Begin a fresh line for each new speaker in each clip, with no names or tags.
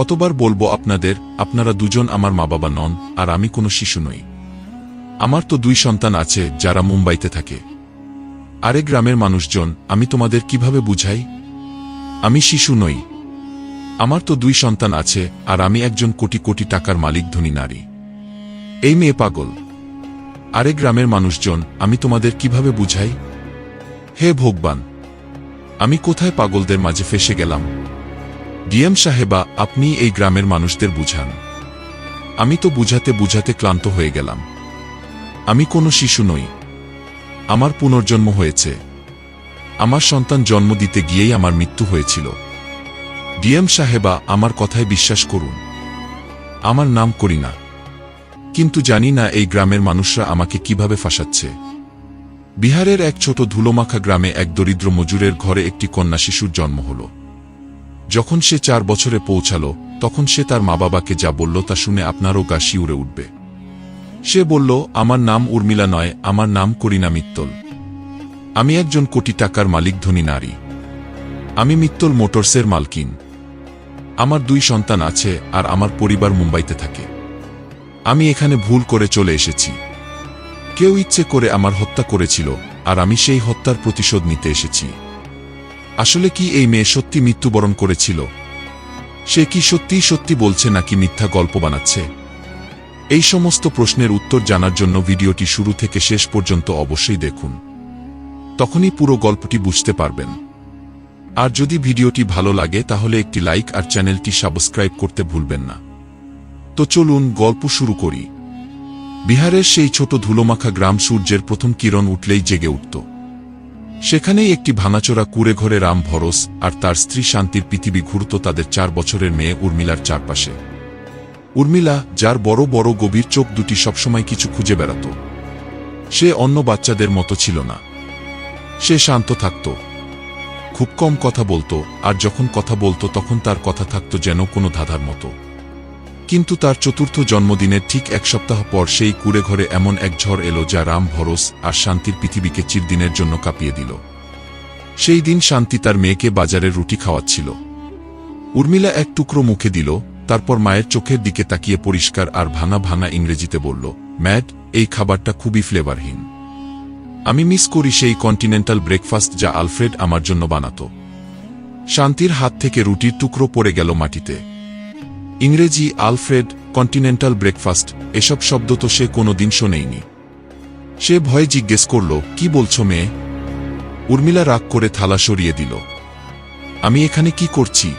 কতবার বলব আপনাদের, আপনারা দুজন আমার মা বাবা নন, আর আমি কোনো শিশু নই। আমার তো দুই সন্তান আছে যারা মুম্বাইতে থাকে। আরে গ্রামের মানুষজন, আমি তোমাদের কীভাবে বুঝাই? আমি শিশু নই। আমার তো দুই সন্তান আছে, আর আমি একজন কোটি কোটি টাকার মালিক, ধনী নারী। এই মেয়ে পাগল। আরে গ্রামের মানুষজন, আমি তোমাদের কীভাবে বুঝাই? হে ভগবান! আমি কোথায় পাগলদের মাঝে ফেসে গেলাম? ডিএম সাহেবা, আপনি এই গ্রামের মানুষদের বুঝান। আমি তো বুঝাতে বুঝাতে ক্লান্ত হয়ে গেলাম। আমি কোনো শিশু নই। আমার পুনর্জন্ম হয়েছে। আমার সন্তান জন্ম দিতে গিয়েই আমার মৃত্যু হয়েছিল। ডিএম সাহেবা, আমার কথায় বিশ্বাস করুন। আমার নাম করি না কিন্তু জানি না এই গ্রামের মানুষরা আমাকে কীভাবে ফাঁসাচ্ছে। বিহারের এক ছোট ধুলোমাখা গ্রামে এক দরিদ্র মজুরের ঘরে একটি কন্যা শিশুর জন্ম হল। যখন সে চার বছরে পৌঁছাল, তখন সে তার মা বাবাকে যা বলল তা শুনে আপনারও গা শিউরে উঠবে। সে বলল, আমার নাম উর্মিলা নয়, আমার নাম করিনা মিত্তল। আমি একজন কোটি টাকার মালিক, ধনী নারী। আমি মিত্তল মোটরসের মালকিন। আমার দুই সন্তান আছে আর আমার পরিবার মুম্বাইতে থাকে। আমি এখানে ভুল করে চলে এসেছি। কেউ ইচ্ছে করে আমার হত্যা করেছিল, আর আমি সেই হত্যার প্রতিশোধ নিতে এসেছি। আসলে কি এই মেয়ে সত্যি মৃত্যুবরণ করেছিল? সে কি সত্যিই সত্যি বলছে নাকি মিথ্যা গল্প বানাচ্ছে? এই সমস্ত প্রশ্নের উত্তর জানার জন্য ভিডিওটি শুরু থেকে শেষ পর্যন্ত অবশ্যই দেখুন। তখনই পুরো গল্পটি বুঝতে পারবেন। আর যদি ভিডিওটি ভালো লাগে তাহলে একটি লাইক আর চ্যানেলটি সাবস্ক্রাইব করতে ভুলবেন না। তো চলুন গল্প শুরু করি। বিহারের সেই ছোট ধুলোমাখা গ্রাম সূর্যের প্রথম কিরণ উঠলেই জেগে উঠত। সেখানেই একটি ভাঙাচোরা কুড়ে ঘরে রাম ভরস আর তার স্ত্রী শান্তির পৃথিবী ঘুরত তাদের চার বছরের মেয়ে উর্মিলার চারপাশে। উর্মিলা, যার বড় বড় গভীর চোখ দুটি সবসময় কিছু খুঁজে বেড়াত। সে অন্য বাচ্চাদের মতো ছিল না। সে শান্ত থাকত। খুব কম কথা বলতো, আর যখন কথা বলতো তখন তার কথা থাকত যেন কোনো ধাঁধার মতো। কিন্তু তার চতুর্থ জন্মদিনের ঠিক এক সপ্তাহ পর সেই কুড়ে ঘরে এমন এক ঝড় এলো যা রাম, ভরস আর শান্তির পৃথিবীকে চিরদিনের জন্য কাঁপিয়ে দিল। সেই দিন শান্তি তার মেয়েকে বাজারে রুটি খাওয়াচ্ছিল। উর্মিলা এক টুকরো মুখে দিল, তারপর মায়ের চোখের দিকে তাকিয়ে পরিষ্কার আর ভাঙা ভাঙা ইংরেজিতে বলল, ম্যাড, এই খাবারটা খুবই ফ্লেভারহীন। আমি মিস করি সেই কন্টিনেন্টাল ব্রেকফাস্ট যা আলফ্রেড আমার জন্য বানাত। শান্তির হাত থেকে রুটির টুকরো পড়ে গেল মাটিতে। ইংরেজি আলফ্রেড কন্টিনেন্টাল ব্রেকফাস্ট, এসব শব্দ তো সে কোনোদিন শোনেইনি। সে ভয়ে জিজ্ঞেস করল, কি বলছো মেয়ে? উর্মিলা রাগ করে থালা সরিয়ে দিল। আমি এখানে কি করছি?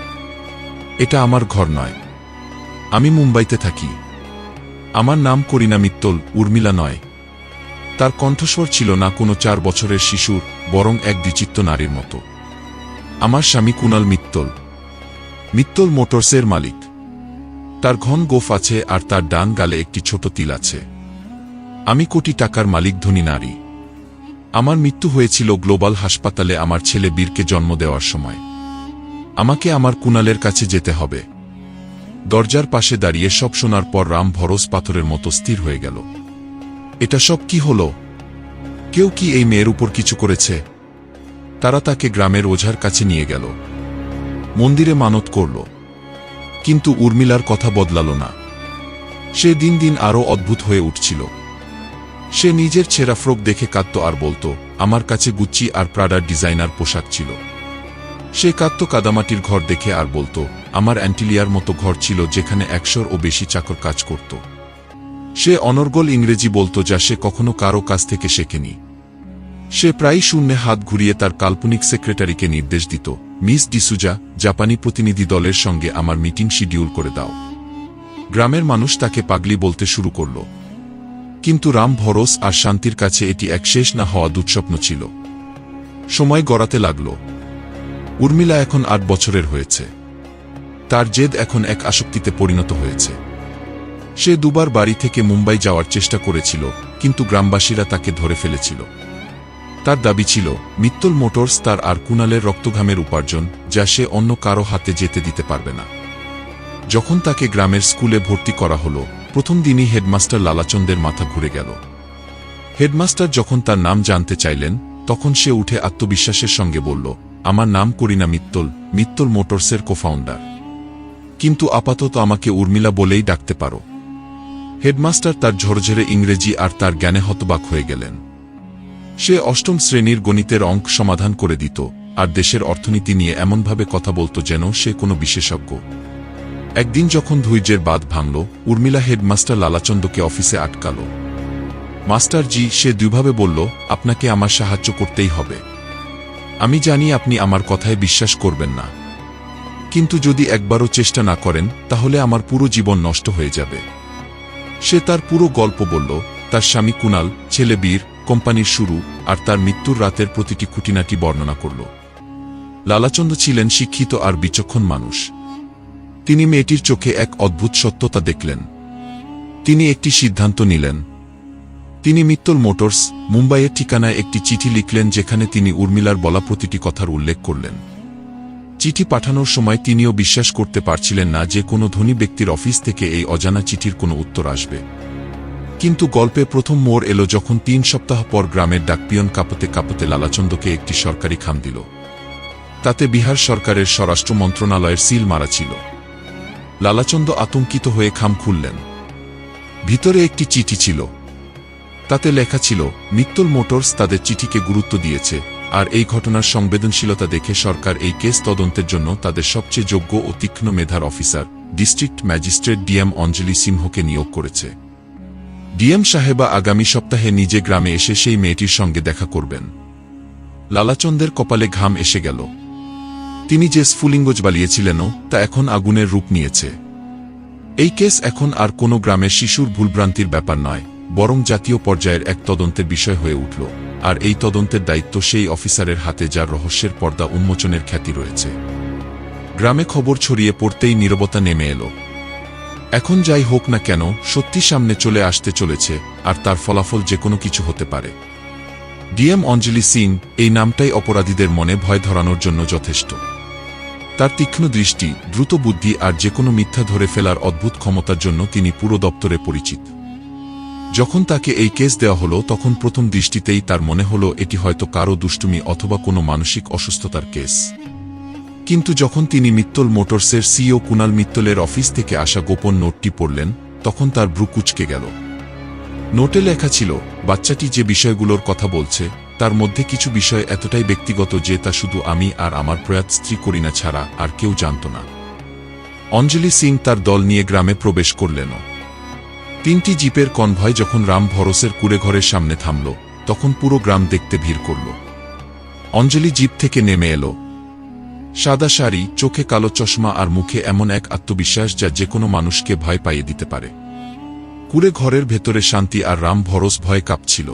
এটা আমার ঘর নয়। আমি মুম্বাইতে থাকি। আমার নাম করিনা মিত্তল, উর্মিলা নয়। তার কণ্ঠস্বর ছিল না কোনো চার বছরের শিশুর, বরং এক দ্বিচিত্ত নারীর মতো। আমার স্বামী কুনাল মিত্তল। মিত্তল মোটরসের মালিক। তার ঘন গোফ আছে আর তার ডান গালে একটি ছোট তিল আছে। আমি কোটি টাকার মালিক ধনী নারী। আমার মৃত্যু হয়েছিল গ্লোবাল হাসপাতালে আমার ছেলে বীরকে জন্ম দেওয়ার সময়। আমাকে আমার কুনালের কাছে যেতে হবে। দরজার পাশে দাঁড়িয়ে সব শোনার পর রাম ভরস পাথরের মতো স্থির হয়ে গেল। এটা সব কি হল? কেউ কি এই মেয়ের উপর কিছু করেছে? তারা তাকে গ্রামের ওঝার কাছে নিয়ে গেল। মন্দিরে মানত করল। কিন্তু উর্মিলার কথা বদলাল না। সে দিন দিন আরও অদ্ভুত হয়ে উঠছিল। সে নিজের ছেঁড়া ফ্রক দেখে কাঁদত আর বলতো, আমার কাছে গুচ্চি আর প্রাডার ডিজাইনার পোশাক ছিল। সে কাঁদত কাদামাটির ঘর দেখে আর বলতো, আমার অ্যান্টিলিয়ার মতো ঘর ছিল যেখানে একশোর ও বেশি চাকর কাজ করত। সে অনর্গল ইংরেজি বলতো যা সে কখনো কারও কাছ থেকে শেখেনি। সে প্রায়ই শূন্যে হাত ঘুরিয়ে তার কাল্পনিক সেক্রেটারিকে নির্দেশ দিত, মিস ডিসুজা, জাপানি প্রতিনিধি দলের সঙ্গে আমার মিটিং শিডিউল করে দাও। গ্রামের মানুষ তাকে পাগলি বলতে শুরু করল। কিন্তু রাম ভরস আর শান্তির কাছে এটি এক শেষ না হওয়া দুঃস্বপ্ন ছিল। সময় গড়াতে লাগল। উর্মিলা এখন আট বছরের হয়েছে। তার জেদ এখন এক আসক্তিতে পরিণত হয়েছে। সে দুবার বাড়ি থেকে মুম্বাই যাওয়ার চেষ্টা করেছিল, কিন্তু গ্রামবাসীরা তাকে ধরে ফেলেছিল। তার দাবি ছিল, মিত্তল মোটরস তার আর কুনালের রক্তঘামের উপার্জন, যা সে অন্য কারও হাতে যেতে দিতে পারবে না। যখন তাকে গ্রামের স্কুলে ভর্তি করা হলো, প্রথম দিনই হেডমাস্টার লালাচন্দের মাথা ঘুরে গেল। হেডমাস্টার যখন তার নাম জানতে চাইলেন, তখন সে উঠে আত্মবিশ্বাসের সঙ্গে বলল, আমার নাম করিনা মিত্তল মিত্তল মোটরসের কোফাউন্ডার। কিন্তু আপাতত আমাকে উর্মিলা বলেই ডাকতে পারো। হেডমাস্টার তার ঝরঝরে ইংরেজি আর তার জ্ঞানে হতবাক হয়ে গেলেন। সে অষ্টম শ্রেণির গণিতের অঙ্ক সমাধান করে দিত, আর দেশের অর্থনীতি নিয়ে এমনভাবে কথা বলতো যেন সে কোনো বিশেষজ্ঞ। একদিন যখন ধৈর্যের বাদ ভাঙল, উর্মিলা হেডমাস্টার লালাচন্দকে অফিসে আটকাল। মাস্টার জি, সে দুইভাবে বলল, আপনাকে আমার সাহায্য করতেই হবে। আমি জানি আপনি আমার কথায় বিশ্বাস করবেন না। কিন্তু যদি একবারও চেষ্টা না করেন, তাহলে আমার পুরো জীবন নষ্ট হয়ে যাবে। সে তার পুরো গল্প বলল, তার স্বামী কুনাল, ছেলে বীর কোম্পানির শুরু আর তার মৃত্যুর রাতের প্রতিটি খুঁটিনাটি বর্ণনা করল। লালাচন্দ ছিলেন শিক্ষিত আর বিচক্ষণ মানুষ। তিনি মেয়েটির চোখে এক অদ্ভুত সত্যতা দেখলেন। তিনি একটি সিদ্ধান্ত নিলেন। তিনি মিত্তল মোটরস, মুম্বাইয়ের ঠিকানায় একটি চিঠি লিখলেন যেখানে তিনি উর্মিলার বলা প্রতিটি কথার উল্লেখ করলেন। চিঠি পাঠানোর সময় তিনিও বিশ্বাস করতে পারছিলেন না যে কোনো ধনী ব্যক্তির অফিস থেকে এই অজানা চিঠির কোনো উত্তর আসবে। কিন্তু গল্পে প্রথম মোড় এলো যখন তিন সপ্তাহ পর গ্রামের ডাকপিয়ন কাপতে কাপতে লালাচন্দকে একটি সরকারি খাম দিল। তাতে বিহার সরকারের স্বরাষ্ট্র মন্ত্রণালয়ের সিল মারা ছিল। লালাচন্দ আতঙ্কিত হয়ে খাম খুললেন। ভিতরে একটি চিঠি ছিল। তাতে লেখা ছিল, মিত্তল মোটরস তাদের চিঠিকে গুরুত্ব দিয়েছে, আর এই ঘটনার সংবেদনশীলতা দেখে সরকার এই কেস তদন্তের জন্য তাদের সবচেয়ে যোগ্য ও তীক্ষ্ণ মেধার officer, district magistrate DM Anjali সিংহকে নিয়োগ করেছে। ডিএম সাহেবা আগামী সপ্তাহে নিজে গ্রামে এসে সেই মেয়েটির সঙ্গে দেখা করবেন। লালাচন্দের কপালে ঘাম এসে গেল। তিনি যে স্ফুলিঙ্গজ বালিয়েছিলেনও, তা এখন আগুনের রূপ নিয়েছে। এই কেস এখন আর কোনো গ্রামের শিশুর ভুলভ্রান্তির ব্যাপার নয়, বরং জাতীয় পর্যায়ের এক তদন্তের বিষয় হয়ে উঠল, আর এই তদন্তের দায়িত্ব সেই অফিসারের হাতে যার রহস্যের পর্দা উন্মোচনের খ্যাতি রয়েছে। গ্রামে খবর ছড়িয়ে পড়তেই নীরবতা নেমে এলো। এখন যাই হোক না কেন, সত্যি সামনে চলে আসতে চলেছে, আর তার ফলাফল যে কোনো কিছু হতে পারে। ডিএম অঞ্জলি সিং, এই নামটাই অপরাধীদের মনে ভয় ধরানোর জন্য যথেষ্ট। তার তীক্ষ্ণ দৃষ্টি, দ্রুত বুদ্ধি আর যে কোনো মিথ্যা ধরে ফেলার অদ্ভুত ক্ষমতার জন্য তিনি পুরো দপ্তরে পরিচিত। যখন তাকে এই কেস দেওয়া হলো, তখন প্রথম দৃষ্টিতেই তার মনে হলো, এটি হয়তো কারও দুষ্টুমি অথবা কোনো মানসিক অসুস্থতার কেস। কিন্তু যখন তিনি মিত্তল মোটরসের সিও কুনাল মিত্তলের অফিস থেকে আসা গোপন নোটটি পড়লেন, তখন তার ভ্রু কুচকে গেল। নোটে লেখা ছিল, বাচ্চাটি যে বিষয়গুলোর কথা বলছে, তার মধ্যে কিছু বিষয় এতটাই ব্যক্তিগত যে তা শুধু আমি আর আমার প্রয়াত স্ত্রী করিনা ছাড়া আর কেউ জানত না। অঞ্জলি সিং তার দল নিয়ে গ্রামে প্রবেশ করলেন তিনটি জিপের কনভয় যখন রাম ভরসের কুড়েঘরের সামনে থামল, তখন পুরো গ্রাম দেখতে ভিড় করল। অঞ্জলি জিপ থেকে নেমে এলো সাদা শাড়ি, চোখে কালো চশমা আর মুখে এমন এক আত্মবিশ্বাস যা যে কোনো মানুষকে ভয় পাইয়ে দিতে পারে। কুড়ে ঘরের ভেতরে শান্তি আর রাম ভরস ভয় কাঁপছিল।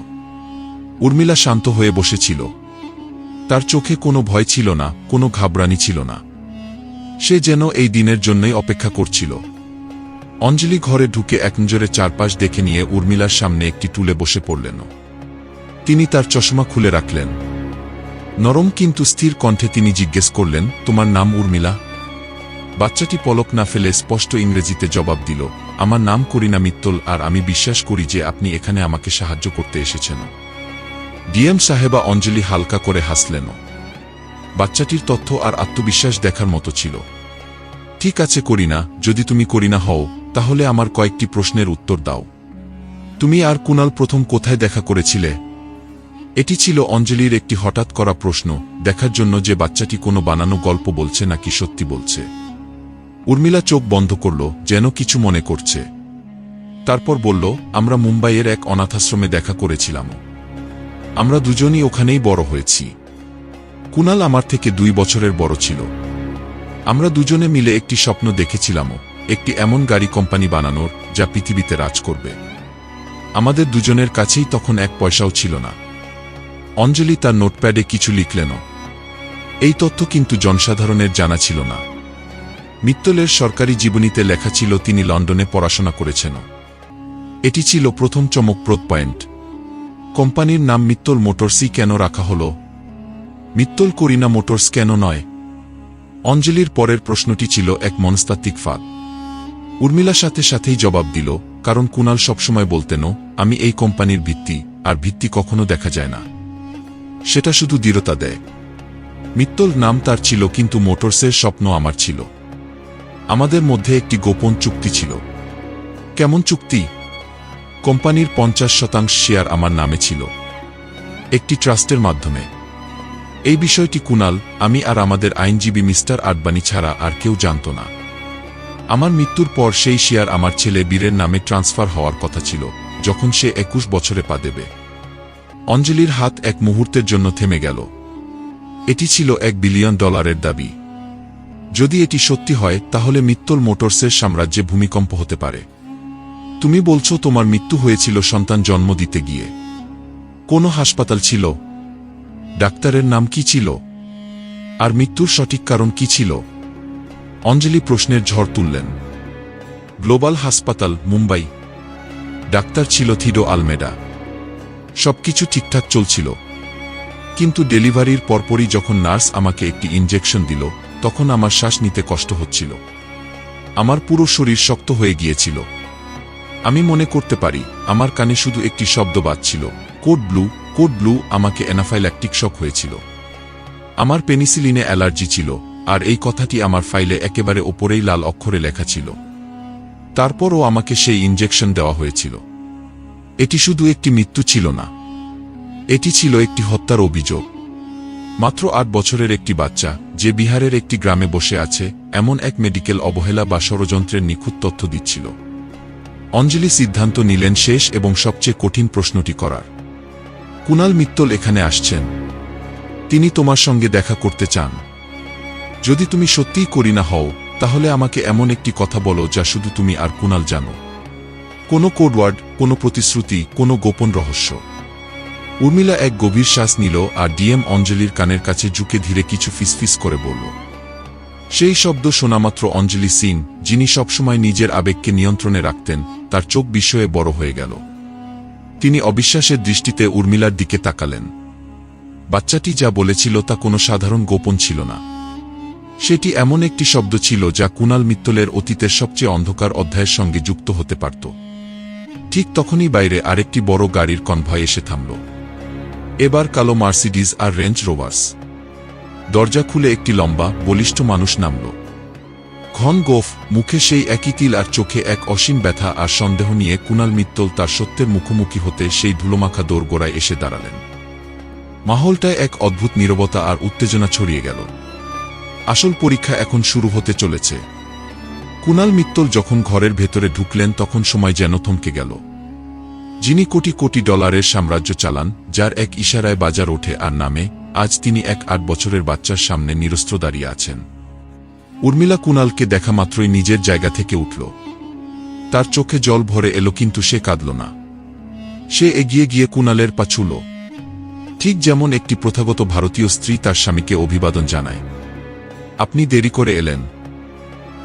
উর্মিলা শান্ত হয়ে বসেছিল। তার চোখে কোনো ভয় ছিল না, কোনো ঘাবড়ানি ছিল না। সে যেন এই দিনের জন্যই অপেক্ষা করছিল। অঞ্জলি ঘরে ঢুকে এক নজরে চারপাশ দেখে নিয়ে উর্মিলার সামনে একটি টুলে বসে পড়লেন। তিনি তার চশমা খুলে রাখলেন। নরম কিন্তু স্থির কণ্ঠে তিনি জিজ্ঞেস করলেন, তোমার নাম উর্মিলা? বাচ্চাটি পলক না ফেলে স্পষ্ট ইংরেজিতে জবাব দিল, আমার নাম করিনা মিত্তল আর আমি বিশ্বাস করি যে আপনি এখানে আমাকে সাহায্য করতে এসেছেন। ডিএম সাহেবা অঞ্জলি হালকা করে হাসলেন। বাচ্চাটির তথ্য আর আত্মবিশ্বাস দেখার মতো ছিল। ঠিক আছে করিনা, যদি তুমি করিনা হও, তাহলে আমার কয়েকটি প্রশ্নের উত্তর দাও। তুমি আর কুনাল প্রথম কোথায় দেখা করেছিলে? এটি ছিল অঞ্জলির একটি হঠাৎ করা প্রশ্ন, দেখার জন্য যে বাচ্চাটি কোনো বানানো গল্প বলছে নাকি সত্যি বলছে। উর্মিলা চোখ বন্ধ করল, যেন কিছু মনে করছে। তারপর বলল, আমরা মুম্বাইয়ের এক অনাথাশ্রমে দেখা করেছিলাম। আমরা দুজনই ওখানেই বড় হয়েছি। কুনাল আমার থেকে দুই বছরের বড় ছিল। আমরা দুজনে মিলে একটি স্বপ্ন দেখেছিলাম, একটি এমন গাড়ি কোম্পানি বানানোর, যা পৃথিবীতে রাজ করবে। আমাদের দুজনের কাছেই তখন এক পয়সাও ছিল না। অঞ্জলি তার নোটপ্যাডে কিছু লিখলেন। এই তথ্য কিন্তু জনসাধারণের জানা ছিল না। মিত্তলের সরকারি জীবনীতে লেখা ছিল, তিনি লন্ডনে পড়াশোনা করেছেন। এটি ছিল প্রথম চমকপ্রদ পয়েন্ট। কোম্পানির নাম মিত্তল মোটরসই কেন রাখা হল? মিত্তল করিনা মোটরস কেন নয়? অঞ্জলির পরের প্রশ্নটি ছিল এক মনস্তাত্ত্বিক ফাঁদ। উর্মিলা সাথে সাথেই জবাব দিল, কারণ কুনাল সবসময় বলতেন, আমি এই কোম্পানির ভিত্তি, আর ভিত্তি কখনো দেখা যায় না। সেটা শুধু দৃঢ়তা দেয়। মিত্তল নাম তার ছিল, কিন্তু মোটরসের স্বপ্ন আমার ছিল। আমাদের মধ্যে একটি গোপন চুক্তি ছিল। কেমন চুক্তি? কোম্পানির পঞ্চাশ শতাংশ শেয়ার আমার নামে ছিল। একটি ট্রাস্টের মাধ্যমে। এই বিষয়টি কুনাল, আমি আর আমাদের আইনজীবী মিস্টার আডবাণী ছাড়া আর কেউ জানত না। আমার মৃত্যুর পর সেই শেয়ার আমার ছেলে বীরের নামে ট্রান্সফার হওয়ার কথা ছিল, যখন সে একুশ বছরে পা দেবে। অঞ্জলির হাত এক মুহূর্তের জন্য থেমে গেল। এটি ছিল এক বিলিয়ন ডলারের দাবি। যদি এটি সত্যি হয়, তাহলে মিত্তল মোটরসের সাম্রাজ্যে ভূমিকম্প হতে পারে। তুমি বলছো তোমার মৃত্যু হয়েছিল সন্তান জন্ম দিতে গিয়ে। কোনো হাসপাতাল ছিল? ডাক্তারের নাম কি ছিল? আর মৃত্যুর সঠিক কারণ কি ছিল? অঞ্জলি প্রশ্নের ঝড় তুললেন। গ্লোবাল হাসপাতাল, মুম্বাই। ডাক্তার ছিল থিডো আলমেডা। সবকিছু ঠিকঠাক চলছিল। কিন্তু ডেলিভারির পরপরই যখন নার্স আমাকে একটি ইনজেকশন দিল, তখন আমার শ্বাস নিতে কষ্ট হচ্ছিল। আমার পুরো শরীর শক্ত হয়ে গিয়েছিল। আমি মনে করতে পারি, আমার কানে শুধু একটি শব্দ বাজছিল, কোড ব্লু কোড ব্লু আমাকে অ্যানাফাইল্যাকটিক শক হয়েছিল। আমার পেনিসিলিনে অ্যালার্জি ছিল, আর এই কথাটি আমার ফাইলে একেবারে ওপরেই লাল অক্ষরে লেখা ছিল। তারপরও আমাকে সেই ইনজেকশন দেওয়া হয়েছিল। এটি শুধু একটি মৃত্যু ছিল না। এটি ছিল একটি হত্যার অভিযোগ। মাত্র আট বছরের একটি বাচ্চা, যে বিহারের একটি গ্রামে বসে আছে, এমন এক মেডিকেল অবহেলা বা ষড়যন্ত্রের নিখুঁত তথ্য দিচ্ছিল। অঞ্জলি সিদ্ধান্ত নিলেন শেষ এবং সবচেয়ে কঠিন প্রশ্নটি করার। কুনাল মিত্তল এখানে আসছেন। তিনি তোমার সঙ্গে দেখা করতে চান। যদি তুমি সত্যিই করি না হও, তাহলে আমাকে এমন একটি কথা বলো যা শুধু তুমি আর কুনাল জানো। কোনো কোডওয়ার্ড, কোনো প্রতিশ্রুতি, কোনো গোপন রহস্য। উর্মিলা এক গভীর শ্বাস নিল আর ডিএম অঞ্জলির কানের কাছে ঝুঁকে ধীরে কিছু ফিসফিস করে বলল, সেই শব্দ শোনামাত্র অঞ্জলি সিং, যিনি সবসময় নিজের আবেগকে নিয়ন্ত্রণে রাখতেন, তার চোখ বিষয়ে বড় হয়ে গেল। তিনি অবিশ্বাসের দৃষ্টিতে উর্মিলার দিকে তাকালেন। বাচ্চাটি যা বলেছিল তা কোনো সাধারণ গোপন ছিল না। সেটি এমন একটি শব্দ ছিল যা কুনাল মিত্তলের অতীতের সবচেয়ে অন্ধকার অধ্যায়ের সঙ্গে যুক্ত হতে পারত। ঠিক তখনই বাইরে আরেকটি বড় গাড়ির কনভয় এসে থামল। এবার কালো মার্সিডিজ আর রেঞ্জ রোভার্স। দরজা খুলে একটি লম্বা, বলিষ্ঠ মানুষ নামল। ঘন গোফ, মুখে সেই একই তিল আর চোখে এক অসীম ব্যথা আর সন্দেহ নিয়ে কুনাল মিত্তল তার সত্যের মুখোমুখি হতে সেই ধুলোমাখা দোরগোড়ায় এসে দাঁড়ালেন। মাহলটায় এক অদ্ভুত নীরবতা আর উত্তেজনা ছড়িয়ে গেল। আসল পরীক্ষা এখন শুরু হতে চলেছে। কুনাল মিত্তল যখন ঘরের ভেতরে ঢুকলেন, তখন সময় যেন থমকে গেল। যিনি কোটি কোটি ডলারের সাম্রাজ্য চালান, যার এক ইশারায় বাজার ওঠে আর নামে, আজ তিনি এক আট বছরের বাচ্চার সামনে নিরস্ত্র দাঁড়িয়ে আছেন। উর্মিলা কুনালকে দেখা মাত্রই নিজের জায়গা থেকে উঠল। তার চোখে জল ভরে এলো, কিন্তু সে কাঁদল না। সে এগিয়ে গিয়ে কুনালের পা ছুল। ঠিক যেমন একটি প্রথাগত ভারতীয় স্ত্রী তার স্বামীকে অভিবাদন জানায়। আপনি দেরি করে এলেন।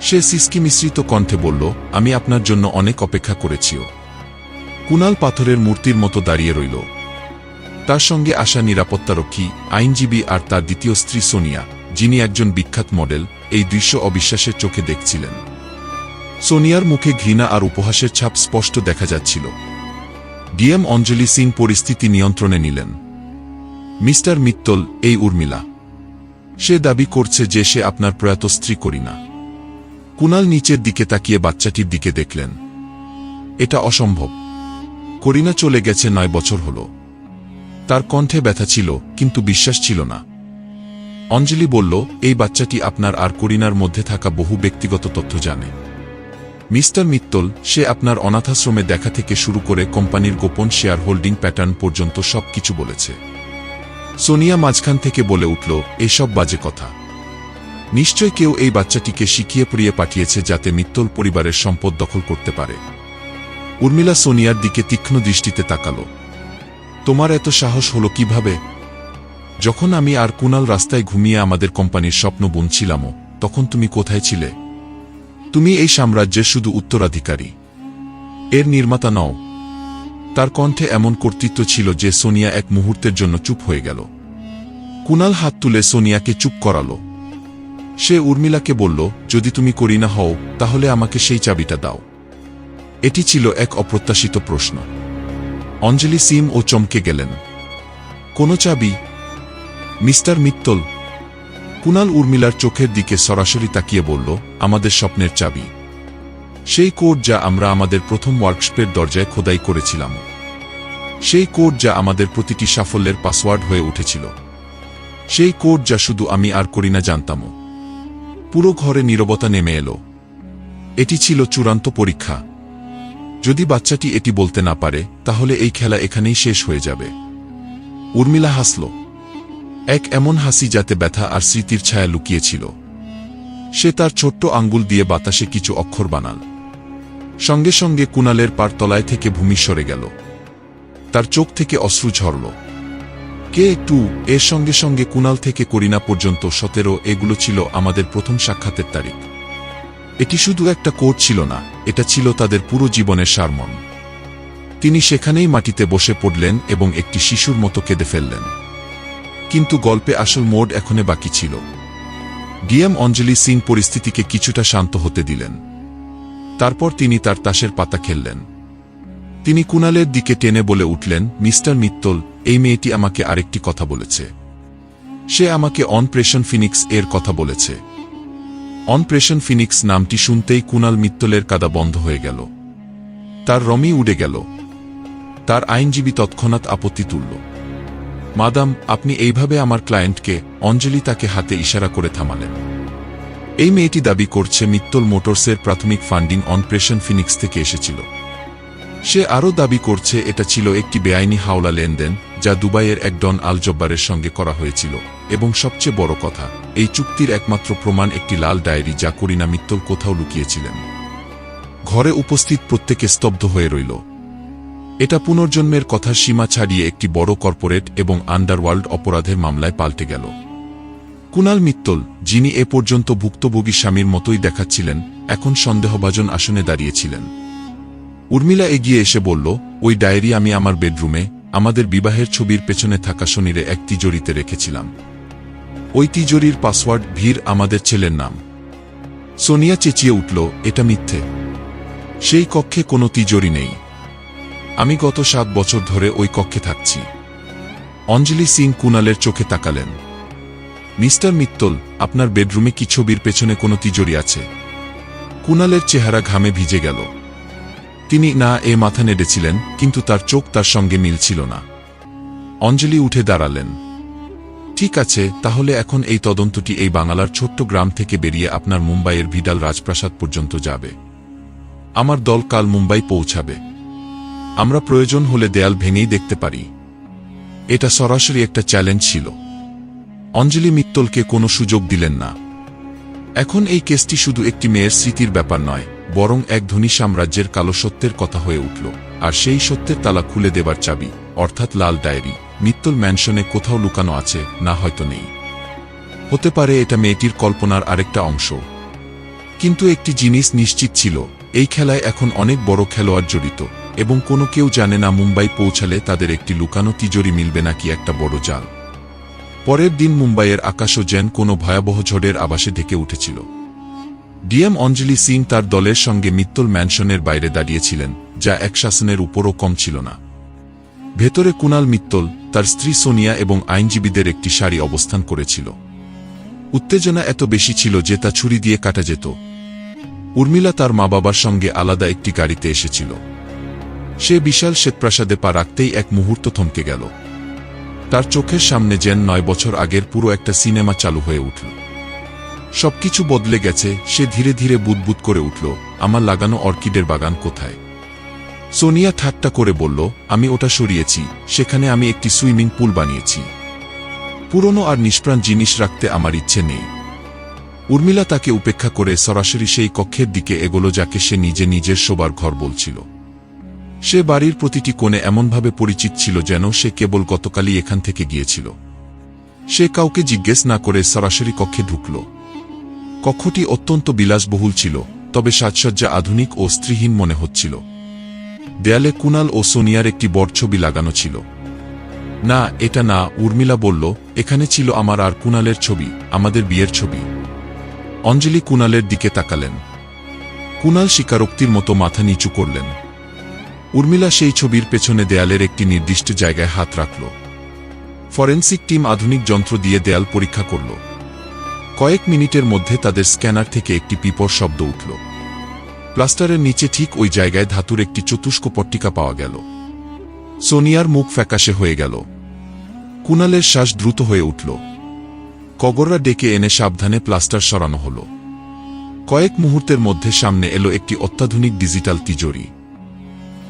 সে সিসকি মিশ্রিত কণ্ঠে বলল, আমি আপনার জন্য অনেক অপেক্ষা করেছিও। কুনাল পাথরের মূর্তির মতো দাঁড়িয়ে রইল। তার সঙ্গে আসা নিরাপত্তারক্ষী, আইনজীবী আর তার দ্বিতীয় স্ত্রী সোনিয়া, যিনি একজন বিখ্যাত মডেল, এই দৃশ্য অবিশ্বাসের চোখে দেখছিলেন। সোনিয়ার মুখে ঘৃণা আর উপহাসের ছাপ স্পষ্ট দেখা যাচ্ছিল। ডিএম অঞ্জলি সিং পরিস্থিতি নিয়ন্ত্রণে নিলেন। মিস্টার মিত্তল, এই উর্মিলা। সে দাবি করছে যে সে আপনার প্রয়াত স্ত্রী করি না কুনাল নিচের দিকে তাকিয়ে বাচ্চাটির দিকে দেখলেন। এটা অসম্ভব। করিনা চলে গেছে নয় বছর হল। তার কণ্ঠে ব্যথা ছিল, কিন্তু বিশ্বাস ছিল না। অঞ্জলি বলল, এই বাচ্চাটি আপনার আর করিনার মধ্যে থাকা বহু ব্যক্তিগত তথ্য জানে। মিস্টার মিত্তল, সে আপনার অনাথাশ্রমে দেখা থেকে শুরু করে কোম্পানির গোপন শেয়ার হোল্ডিং প্যাটার্ন পর্যন্ত সব কিছু বলেছে। সোনিয়া মাঝখান থেকে বলে উঠল, এসব বাজে কথা। নিশ্চয় কেউ এই বাচ্চাটিকে শিখিয়ে পড়িয়ে পাঠিয়েছে যাতে মিত্তল পরিবারের সম্পদ দখল করতে পারে। উর্মিলা সোনিয়ার দিকে তীক্ষ্ণ দৃষ্টিতে তাকাল। তোমার এত সাহস হলো কীভাবে? যখন আমি আর কুনাল রাস্তায় ঘুমিয়ে আমাদের কোম্পানির স্বপ্ন বুনছিলামও, তখন তুমি কোথায় ছিলে? তুমি এই সাম্রাজ্যের শুধু উত্তরাধিকারী। এর নির্মাতা নও। তার কণ্ঠে এমন কর্তৃত্ব ছিল যে সোনিয়া এক মুহূর্তের জন্য চুপ হয়ে গেল। কুনাল হাত তুলে সোনিয়াকে চুপ করালো। সে উর্মিলাকে বলল, যদি তুমি করি না হও, তাহলে আমাকে সেই চাবিটা দাও। এটি ছিল এক অপ্রত্যাশিত প্রশ্ন। অঞ্জলি সিম ও চমকে গেলেন। কোন চাবি? মিস্টার মিত্তল। কুনাল উর্মিলার চোখের দিকে সরাসরি তাকিয়ে বলল, আমাদের স্বপ্নের চাবি। সেই কোড যা আমরা আমাদের প্রথম ওয়ার্কশপের দরজায় খোদাই করেছিলাম। সেই কোড যা আমাদের প্রতিটি সাফল্যের পাসওয়ার্ড হয়ে উঠেছিল। সেই কোড যা শুধু আমি আর করিনা জানতামও। পুরো ঘরে নীরবতা নেমে এলো। এটি ছিল চূড়ান্ত পরীক্ষা। যদি বাচ্চাটি এটি বলতে না পারে, তাহলে এই খেলা এখানেই শেষ হয়ে যাবে। উর্মিলা হাসল। এক এমন হাসি যাতে ব্যথা আর স্মৃতির ছায়া লুকিয়েছিল। সে তার ছোট্ট আঙ্গুল দিয়ে বাতাসে কিছু অক্ষর বানাল। সঙ্গে সঙ্গে কুনালের পার তলায় থেকে ভূমি সরে গেল। তার চোখ থেকে অশ্রু ঝরল। কে টু এর সঙ্গে সঙ্গে কুনাল থেকে করিনা পর্যন্ত সতেরো এগুলো ছিল আমাদের প্রথম সাক্ষাতের তারিখ। এটি শুধু একটা কোট ছিল না, এটা ছিল তাদের পুরো জীবনের সারমন তিনি সেখানেই মাটিতে বসে পড়লেন এবং একটি শিশুর মতো কেঁদে ফেললেন। কিন্তু গল্পে আসল মোড এখনে বাকি ছিল। ডিএম অঞ্জলি সিং পরিস্থিতিকে কিছুটা শান্ত হতে দিলেন। তারপর তিনি তার তাসের পাতা খেললেন। তিনি কুনালের দিকে টেনে বলে উঠলেন, মিস্টার মিত্তল এই মেয়েটি আমাকে আরেকটি কথা বলেছে। সে আমাকে অনপ্রেশন ফিনিক্স এর কথা বলেছে। অনপ্রেশন ফিনিক্স নামটি শুনতেই কুনাল মিত্তলের কাদা বন্ধ হয়ে গেল। তার রমি উড়ে গেল। তার আইনজীবী তৎক্ষণাৎ আপত্তি তুলল। মাদাম, আপনি এইভাবে আমার ক্লায়েন্টকে, অঞ্জলি তাকে হাতে ইশারা করে থামালেন। এই মেয়েটি দাবি করছে মিত্তল মোটরসের প্রাথমিক ফান্ডিং অনপ্রেশন ফিনিক্স থেকে এসেছিল। সে আরও দাবি করছে এটা ছিল একটি বেআইনি হাওলা লেনদেন, যা দুবাইয়ের এক ডন আল জব্বারের সঙ্গে করা হয়েছিল। এবং সবচেয়ে বড় কথা, এই চুক্তির একমাত্র প্রমাণ একটি লাল ডায়েরি যা করিনা মিত্তল কোথাও লুকিয়েছিলেন। ঘরে উপস্থিত প্রত্যেকে স্তব্ধ হয়ে রইল। এটা পুনর্জন্মের কথা সীমা ছাড়িয়ে একটি বড় কর্পোরেট এবং আন্ডারওয়ার্ল্ড অপরাধের মামলায় পাল্টে গেল। কুনাল মিত্তল, যিনি এ পর্যন্ত ভুক্তভোগী স্বামীর মতোই দেখাচ্ছিলেন, এখন সন্দেহভাজন আসনে দাঁড়িয়েছিলেন উর্মিলা এগিয়ে এসে বলল, ওই ডায়েরি আমি আমার বেডরুমে, আমাদের বিবাহের ছবির পেছনে থাকা শনিরে এক তিজোরিতে রেখেছিলাম। ওই তিজোরির পাসওয়ার্ড ভীর আমাদের ছেলের নাম। সোনিয়া চেঁচিয়ে উঠল, এটা মিথ্যে। সেই কক্ষে কোনো তিজোরি নেই। আমি গত সাত বছর ধরে ওই কক্ষে থাকছি। অঞ্জলি সিং কুনালের চোখে তাকালেন। মিস্টার মিত্তল, আপনার বেডরুমে কি ছবির পেছনে কোনো তিজোরি আছে? কুনালের চেহারা ঘামে ভিজে গেল। তিনি না এ মাথা নেড়েছিলেন, কিন্তু তার চোখ তার সঙ্গে মিলছিল না। অঞ্জলি উঠে দাঁড়ালেন। ঠিক আছে, তাহলে এখন এই তদন্তটি এই বাঙালার ছোট্ট গ্রাম থেকে বেরিয়ে আপনার মুম্বাইয়ের ভিডাল রাজপ্রাসাদ পর্যন্ত যাবে। আমার দল কাল মুম্বাই পৌঁছাবে। আমরা প্রয়োজন হলে দেয়াল ভেঙেই দেখতে পারি। এটা সরাসরি একটা চ্যালেঞ্জ ছিল। অঞ্জলি মিত্তলকে কোনো সুযোগ দিলেন না। এখন এই কেসটি শুধু একটি মেয়ের স্মৃতির ব্যাপার নয়। বরং এক ধনী সাম্রাজ্যের কালো সত্যের কথা হয়ে উঠল, আর সেই সত্যের তালা খুলে দেবার চাবি, অর্থাৎ লাল ডায়েরি, মিত্তল ম্যানশনে কোথাও লুকানো আছে, না হয়তো নেই। হতে পারে এটা মেয়েটির কল্পনার আরেকটা অংশ। কিন্তু একটি জিনিস নিশ্চিত ছিল, এই খেলায় এখন অনেক বড় খেলোয়াড় জড়িত, এবং কোনো কেউ জানে না মুম্বাই পৌঁছালে তাদের একটি লুকানো তিজোরি মিলবে নাকি একটা বড় জাল। পরের দিন মুম্বাইয়ের আকাশও যেন কোনো ভয়াবহ ঝড়ের আবাসে ঢেকে উঠেছিল। ডিএম অঞ্জলি সিং তার দলের সঙ্গে মিত্তল ম্যানশনের বাইরে দাঁড়িয়েছিলেন, যা এক শাসনের উপরও কম ছিল না। ভেতরে কুনাল মিত্তল, তার স্ত্রী সোনিয়া এবং আইনজীবীদের একটি সারি অবস্থান করেছিল। উত্তেজনা এত বেশি ছিল যে তা ছুরি দিয়ে কাটা যেত। উর্মিলা তার মা বাবার সঙ্গে আলাদা একটি গাড়িতে এসেছিল। সে বিশাল শ্বেতপ্রাসাদে পা রাখতেই এক মুহূর্ত থমকে গেল। তার চোখের সামনে যেন নয় বছর আগের পুরো একটা সিনেমা চালু হয়ে উঠল। সবকিছু বদলে গেছে, সে ধীরে ধীরে বুদবুদ করে উঠল, আমার লাগানো অর্কিডের বাগান কোথায়? সোনিয়া ঠাট্টা করে বলল, আমি ওটা সরিয়েছি, সেখানে আমি একটি সুইমিং পুল বানিয়েছি। পুরনো আর নিষ্প্রাণ জিনিস রাখতে আমার ইচ্ছে নেই। উর্মিলা তাকে উপেক্ষা করে সরাসরি সেই কক্ষের দিকে এগোলো যাকে সে নিজে নিজের শোবার ঘর বলছিল। সে বাড়ির প্রতিটি কোণে এমনভাবে পরিচিত ছিল যেন সে কেবল গতকালই এখান থেকে গিয়েছিল। সে কাউকে জিজ্ঞেস না করে সরাসরি কক্ষে ঢুকল। কক্ষটি অত্যন্ত বিলাসবহুল ছিল, তবে সাজসজ্জা আধুনিক ও স্ত্রীহীন মনে হচ্ছিল। দেয়ালে কুনাল ও সোনিয়ার একটি বড় ছবি লাগানো ছিল। না, এটা না, উর্মিলা বলল, এখানে ছিল আমার আর কুনালের ছবি, আমাদের বিয়ের ছবি। অঞ্জলি কুনালের দিকে তাকালেন। কুনাল স্বীকারোক্তির মতো মাথা নিচু করলেন। উর্মিলা সেই ছবির পেছনে দেয়ালের একটি নির্দিষ্ট জায়গায় হাত রাখল। ফরেন্সিক টিম আধুনিক যন্ত্র দিয়ে দেয়াল পরীক্ষা করল। কয়েক মিনিটের মধ্যে তাদের স্ক্যানার থেকে একটি পিপর শব্দ উঠল। প্লাস্টারের নিচে ঠিক ওই জায়গায় ধাতুর একটি চতুষ্ক পট্টিকা পাওয়া গেল। সোনিয়ার মুখ ফ্যাকাশে হয়ে গেল। কুনালের শ্বাস দ্রুত হয়ে উঠল। কগররা ডেকে এনে সাবধানে প্লাস্টার সরানো হল। কয়েক মুহূর্তের মধ্যে সামনে এলো একটি অত্যাধুনিক ডিজিটাল তিজোরি।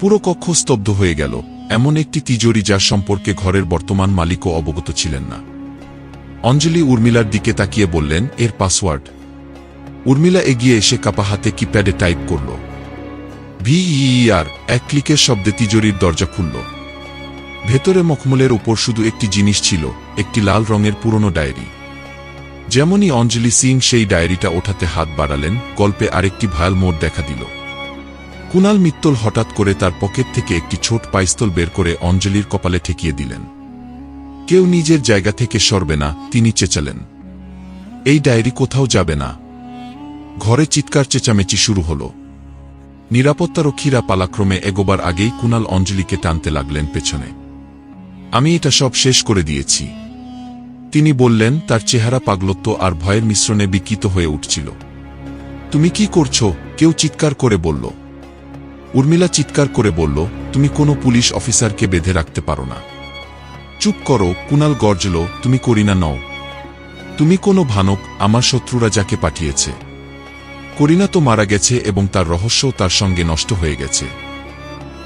পুরো কক্ষ স্তব্ধ হয়ে গেল। এমন একটি তিজোরি যার সম্পর্কে ঘরের বর্তমান মালিকও অবগত ছিলেন না। অঞ্জলি উর্মিলার দিকে তাকিয়ে বললেন, এর পাসওয়ার্ড। উর্মিলা এগিয়ে এসে কাপা হাতে কিপ্যাডে টাইপ করল। ভিইআর এক ক্লিকের শব্দে তিজোরির দরজা খুলল। ভেতরে মখমলের উপর শুধু একটি জিনিস ছিল, একটি লাল রঙের পুরনো ডায়েরি। যেমনই অঞ্জলি সিং সেই ডায়েরিটা ওঠাতে হাত বাড়ালেন, গল্পে আরেকটি ভয়াল মোড় দেখা দিল। কুনাল মিত্তল হঠাৎ করে তার পকেট থেকে একটি ছোট পাইস্তল বের করে অঞ্জলির কপালে ঠেকিয়ে দিলেন। কেউ নিজের জায়গা থেকে সরবে না, তিনি চেঁচালেন। এই ডায়েরি কোথাও যাবে না। ঘরে চিৎকার চেঁচামেচি শুরু হল। নিরাপত্তারক্ষীরা পালাক্রমে এগোবার আগেই কুনাল অঞ্জলিকে টানতে লাগলেন পেছনে। আমি এটা সব শেষ করে দিয়েছি। তিনি বললেন, তার চেহারা পাগলত্ব আর ভয়ের মিশ্রণে বিকৃত হয়ে উঠছিল। তুমি কি করছ? কেউ চিৎকার করে বলল। উর্মিলা চিৎকার করে বলল, তুমি কোনো পুলিশ অফিসারকে বেঁধে রাখতে পারো না। চুপ করো, কুনাল গর্জল, তুমি করিনা নও। তুমি কোনো ভানক, আমার শত্রুরা যাকে পাঠিয়েছে। করিনা তো মারা গেছে এবং তার রহস্য তার সঙ্গে নষ্ট হয়ে গেছে।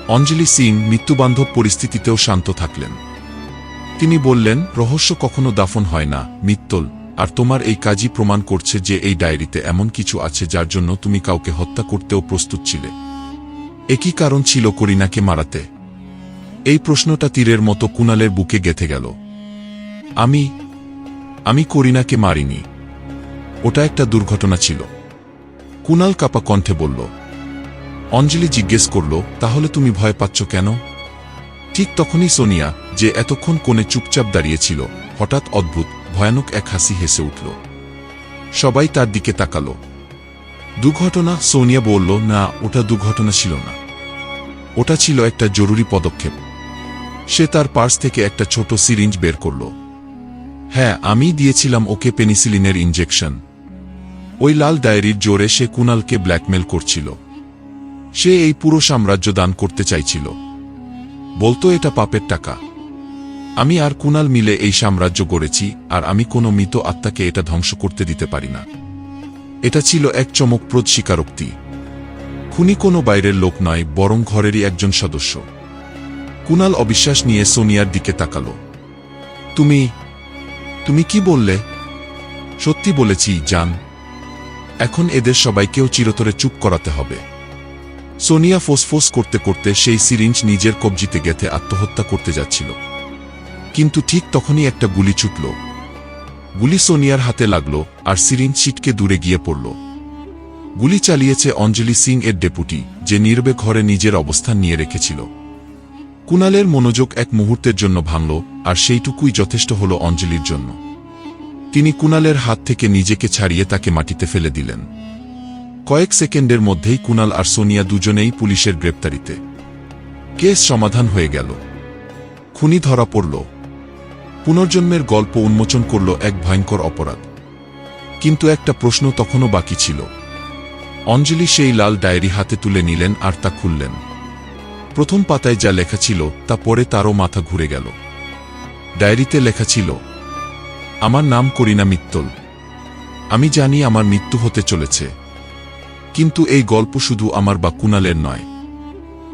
অঞ্জলি সিং মৃত্যুবান্ধব পরিস্থিতিতেও শান্ত থাকলেন। তিনি বললেন, রহস্য কখনো দাফন হয় না, মিত্তল, আর তোমার এই কাজই প্রমাণ করছে যে এই ডায়েরিতে এমন কিছু আছে যার জন্য তুমি কাউকে হত্যা করতেও প্রস্তুত ছিলে। একই কারণ ছিল করিনাকে মারাতে। এই প্রশ্নটা তীরের মতো কুনালের বুকে গেথে গেল। আমি আমি করিনাকে মারিনি। ওটা একটা দুর্ঘটনা ছিল। কুনাল কাপা কণ্ঠে বলল, অঞ্জলি জিজ্ঞেস করল, তাহলে তুমি ভয় পাচ্ছ কেন? ঠিক তখনই সোনিয়া, যে এতক্ষণ কোণে চুপচাপ দাঁড়িয়েছিল, হঠাৎ অদ্ভুত, ভয়ানক এক হাসি হেসে উঠল। সবাই তার দিকে তাকালো। দুর্ঘটনা, সোনিয়া বলল, না, ওটা দুর্ঘটনা ছিল না। ওটা ছিল একটা জরুরি পদক্ষেপ। সে তার পার্স থেকে একটা ছোট সিরিঞ্জ বের করল। হ্যাঁ আমি দিয়েছিলাম ওকে পেনিসিলিনের ইঞ্জেকশন ওই লাল ডায়েরির জোরে সে কুনালকে ব্ল্যাকমেল করছিল। সে এই পুরো সাম্রাজ্য দান করতে চাইছিল। বলতো, এটা পাপের টাকা। আমি আর কুনাল মিলে এই সাম্রাজ্য গড়েছি, আর আমি কোনো মৃত আত্মাকে এটা ধ্বংস করতে দিতে পারি না। এটা ছিল এক চমকপ্রদ স্বীকারোক্তি। খুনি কোনো বাইরের লোক নয়, বরং ঘরেরই একজন সদস্য। কুনাল অবিশ্বাস নিয়ে সোনিয়ার দিকে তাকালো। তুমি তুমি কি বললে? সত্যি বলেছি, জান। এখন এদের সবাইকেও চিরতরে চুপ করাতে হবে। সোনিয়া ফোসফোস করতে করতে সেই সিরিঞ্জ নিজের কবজিতে গেথে আত্মহত্যা করতে যাচ্ছিল। কিন্তু ঠিক তখনই একটা গুলি ছুটল। গুলি সোনিয়ার হাতে লাগল আর সিরিঞ্জ ছিটকে দূরে গিয়ে পড়ল। গুলি চালিয়েছে অঞ্জলি সিং এর ডেপুটি, যে নীরবে ঘরে নিজের অবস্থান নিয়ে রেখেছিল। কুনালের মনোযোগ এক মুহূর্তের জন্য ভাঙল, আর সেইটুকুই যথেষ্ট হল অঞ্জলির জন্য। তিনি কুনালের হাত থেকে নিজেকে ছাড়িয়ে তাকে মাটিতে ফেলে দিলেন। কয়েক সেকেন্ডের মধ্যেই কুনাল আর সোনিয়া দুজনেই পুলিশের গ্রেপ্তারিতে। কেস সমাধান হয়ে গেল। খুনি ধরা পড়ল। পুনর্জন্মের গল্প উন্মোচন করল এক ভয়ঙ্কর অপরাধ। কিন্তু একটা প্রশ্ন তখনও বাকি ছিল। অঞ্জলি সেই লাল ডায়েরি হাতে তুলে নিলেন আর তা খুললেন। প্রথম পাতায় যা লেখা ছিল, তা পরে তারও মাথা ঘুরে গেল। ডায়েরিতে লেখা ছিল, আমার নাম করিনা মিত্তল। আমি জানি আমার মৃত্যু হতে চলেছে। কিন্তু এই গল্প শুধু আমার বা কুনালের নয়।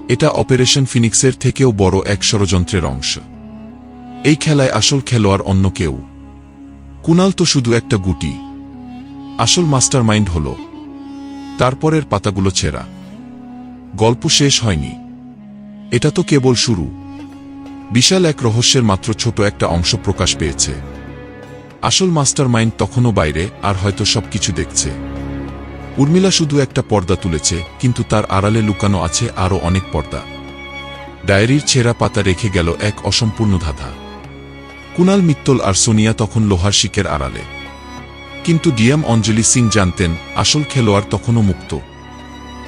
এটা অপারেশন ফিনিক্সের থেকেও বড় এক ষড়যন্ত্রের অংশ। এই খেলায় আসল খেলোয়াড় অন্য কেউ। কুনাল তো শুধু একটা গুটি। আসল মাস্টার মাইন্ড হল। তারপরের পাতাগুলো ছেঁড়া। গল্প শেষ হয়নি। এটা তো কেবল শুরু। বিশাল এক রহস্যের মাত্র ছোট একটা অংশ প্রকাশ পেয়েছে। আসল মাস্টার মাইন্ড তখনও বাইরে, আর হয়তো সবকিছু দেখছে। উর্মিলা শুধু একটা পর্দা তুলেছে, কিন্তু তার আড়ালে লুকানো আছে আরও অনেক পর্দা। ডায়েরির ছেঁড়া পাতা রেখে গেল এক অসম্পূর্ণ ধাঁধা। কুনাল মিত্তল আর সোনিয়া তখন লোহার শিকের আড়ালে। কিন্তু ডিএম অঞ্জলি সিং জানতেন, আসল খেলোয়াড় তখনও মুক্ত।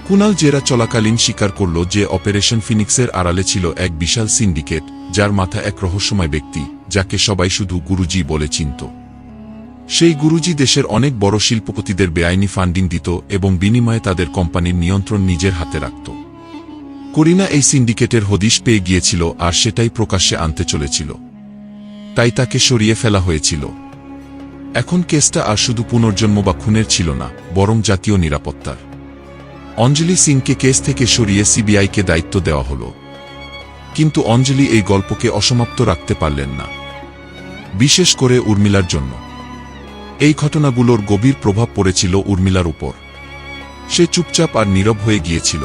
কুনাল জেরা চলাকালীন স্বীকার করল যে অপারেশন ফিনিক্সের আড়ালে ছিল এক বিশাল সিন্ডিকেট, যার মাথা এক রহস্যময় ব্যক্তি, যাকে সবাই শুধু গুরুজি বলে চিনত। সেই গুরুজি দেশের অনেক বড় শিল্পপতিদের বেআইনি ফান্ডিং দিত এবং বিনিময়ে তাদের কোম্পানির নিয়ন্ত্রণ নিজের হাতে রাখত। করিনা এই সিন্ডিকেটের হদিশ পেয়ে গিয়েছিল আর সেটাই প্রকাশ্যে আনতে চলেছিল। তাই তাকে সরিয়ে ফেলা হয়েছিল। এখন কেসটা আর শুধু পুনর্জন্ম বা খুনের ছিল না, বরং জাতীয় নিরাপত্তার। অঞ্জলি সিংকে কেস থেকে সরিয়ে সিবিআইকে দায়িত্ব দেওয়া হল। কিন্তু অঞ্জলি এই গল্পকে অসমাপ্ত রাখতে পারলেন না। বিশেষ করে উর্মিলার জন্য। এই ঘটনাগুলোর গভীর প্রভাব পড়েছিল উর্মিলার উপর। সে চুপচাপ আর নীরব হয়ে গিয়েছিল।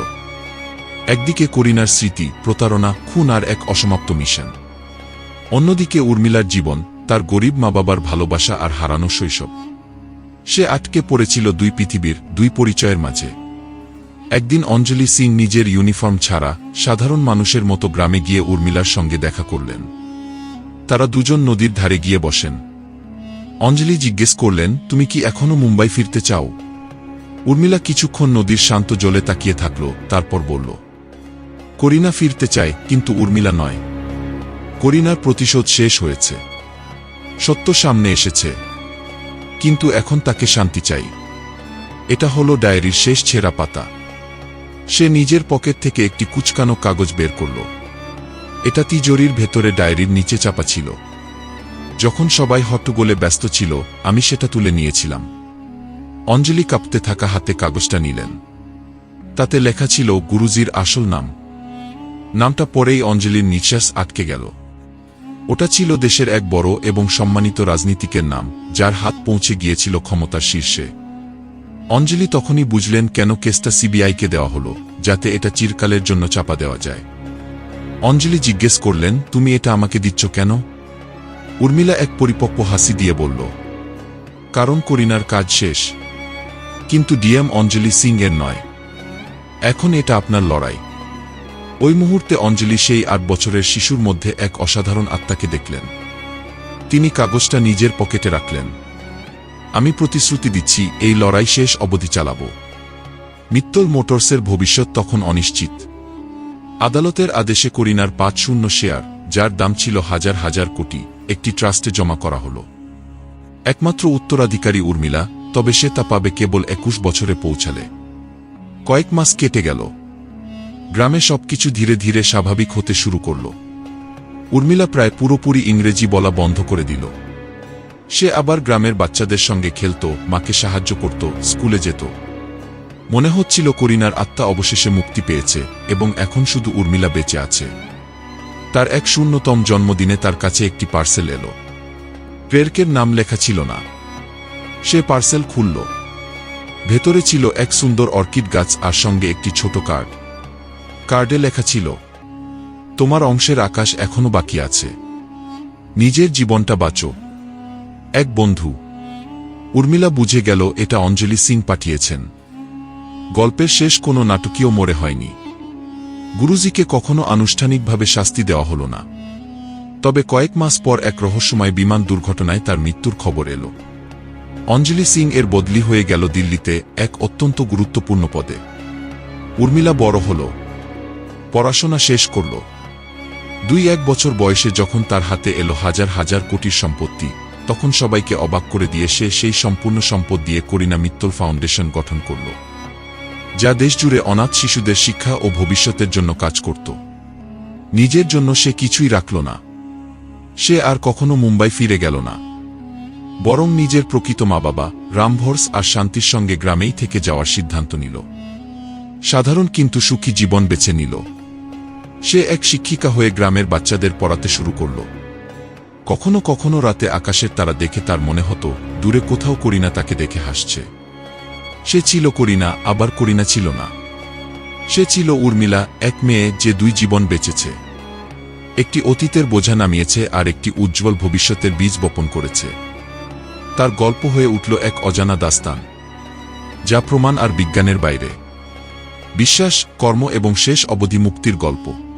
একদিকে করিনার স্মৃতি, প্রতারণা, খুন আর এক অসমাপ্ত মিশন। অন্যদিকে উর্মিলার জীবন, তার গরিব মা বাবার ভালোবাসা আর হারানো শৈশব। সে আটকে পড়েছিল দুই পৃথিবীর দুই পরিচয়ের মাঝে। একদিন অঞ্জলি সিং নিজের ইউনিফর্ম ছাড়া সাধারণ মানুষের মতো গ্রামে গিয়ে উর্মিলার সঙ্গে দেখা করলেন। তারা দুজন নদীর ধারে গিয়ে বসেন। অঞ্জলি জিজ্ঞেস করলেন, তুমি কি এখনও মুম্বাই ফিরতে চাও? উর্মিলা কিছুক্ষণ নদীর শান্ত জলে তাকিয়ে থাকল, তারপর বলল, করিনা ফিরতে চায়, কিন্তু উর্মিলা নয়। করিনার প্রতিশোধ শেষ হয়েছে। সত্য সামনে এসেছে। কিন্তু এখন তাকে শান্তি চাই। এটা হলো ডায়েরির শেষ ছেঁড়া পাতা। সে নিজের পকেট থেকে একটি কুচকানো কাগজ বের করল। এটা তিজোরির ভেতরে ডায়েরির নিচে চাপা ছিল। যখন সবাই হট্টগোলে ব্যস্ত ছিল, আমি সেটা তুলে নিয়েছিলাম। অঞ্জলি কাঁপতে থাকা হাতে কাগজটা নিলেন। তাতে লেখা ছিল গুরুজির আসল নাম। নামটা পরেই অঞ্জলির নিঃশ্বাস আটকে গেল। ওটা ছিল দেশের এক বড় এবং সম্মানিত রাজনীতিকের নাম, যার হাত পৌঁছে গিয়েছিল ক্ষমতার শীর্ষে। অঞ্জলি তখনই বুঝলেন কেন কেসটা সিবিআইকে দেওয়া হলো, যাতে এটা চিরকালের জন্য চাপা দেওয়া যায়। অঞ্জলি জিজ্ঞেস করলেন, তুমি এটা আমাকে দিচ্ছ কেন? উর্মিলা এক পরিপক্ব হাসি দিয়ে বলল, কারণ করিনার কাজ শেষ। কিন্তু ডিএম অঞ্জলি সিং এর নয়। এখন এটা আপনার লড়াই। ওই মুহূর্তে অঞ্জলি সেই আট বছরের শিশুর মধ্যে এক অসাধারণ আত্মাকে দেখলেন। তিনি কাগজটা নিজের পকেটে রাখলেন। আমি প্রতিশ্রুতি দিচ্ছি, এই লড়াই শেষ, অবধি চালাব। মিত্তল মোটরসের ভবিষ্যৎ তখন অনিশ্চিত। আদালতের আদেশে করিনার পাঁচ শূন্য শেয়ার, যার দাম ছিল হাজার হাজার কোটি, একটি ট্রাস্টে জমা করা হল। একমাত্র উত্তরাধিকারী উর্মিলা, তবে সে তা পাবে কেবল একুশ বছরে পৌঁছালে। কয়েক মাস কেটে গেল। গ্রামে সবকিছু ধীরে ধীরে স্বাভাবিক হতে শুরু করল। উর্মিলা প্রায় পুরোপুরি ইংরেজি বলা বন্ধ করে দিল। সে আবার গ্রামের বাচ্চাদের সঙ্গে খেলত, মাকে সাহায্য করত, স্কুলে যেত। মনে হচ্ছিল করিনার আত্মা অবশেষে মুক্তি পেয়েছে এবং এখন শুধু উর্মিলা বেঁচে আছে। তার এক শূন্যতম জন্মদিনে তার কাছে একটি পার্সেল এলো। প্রেরকের নাম লেখা ছিল না। সে পার্সেল খুলল। ভেতরে ছিল এক সুন্দর অর্কিড গাছ আর সঙ্গে একটি ছোট কার্ড। কার্ডে লেখা ছিল, তোমার অংশের আকাশ এখনও বাকি আছে। নিজের জীবনটা বাঁচো। এক বন্ধু। উর্মিলা বুঝে গেল এটা অঞ্জলি সিং পাঠিয়েছেন। গল্পের শেষ কোনো নাটকীয় মোড়ে হয়নি। গুরুজিকে কখনো আনুষ্ঠানিকভাবে শাস্তি দেওয়া হল না। তবে কয়েক মাস পর এক রহস্যময় বিমান দুর্ঘটনায় তার মৃত্যুর খবর এলো। অঞ্জলি সিং এর বদলি হয়ে গেল দিল্লিতে এক অত্যন্ত গুরুত্বপূর্ণ পদে। উর্মিলা বড় হল। পড়াশোনা শেষ করল। দুই এক বছর বয়সে যখন তার হাতে এলো হাজার হাজার কোটির সম্পত্তি তখন সবাইকে অবাক করে দিয়ে সে সেই সম্পূর্ণ সম্পদ দিয়ে করিনা মিত্তল ফাউন্ডেশন গঠন করল, যা দেশজুড়ে অনাথ শিশুদের শিক্ষা ও ভবিষ্যতের জন্য কাজ করত। নিজের জন্য সে কিছুই রাখল না। সে আর কখনো মুম্বাই ফিরে গেল না। বরং নিজের প্রকৃত মা বাবা রামভর্স আর শান্তির সঙ্গে গ্রামেই থেকে যাওয়ার সিদ্ধান্ত নিল। সাধারণ কিন্তু সুখী জীবন বেছে নিল। সে এক শিক্ষিকা হয়ে গ্রামের বাচ্চাদের পড়াতে শুরু করল। কখনো কখনো রাতে আকাশের তারা দেখে তার মনে হতো, দূরে কোথাও করিনা তাকে দেখে হাসছে। সে ছিল করিনা, আবার করিনা ছিল না। সে ছিল উর্মিলা, এক মেয়ে যে দুই জীবন বেঁচেছে। একটি অতীতের বোঝা নামিয়েছে আর একটি উজ্জ্বল ভবিষ্যতের বীজ বপন করেছে। তার গল্প হয়ে উঠল এক অজানা দাস্তান, যা প্রমাণ আর বিজ্ঞানের বাইরে। বিশ্বাস, কর্ম এবং শেষ অবধি মুক্তির গল্প।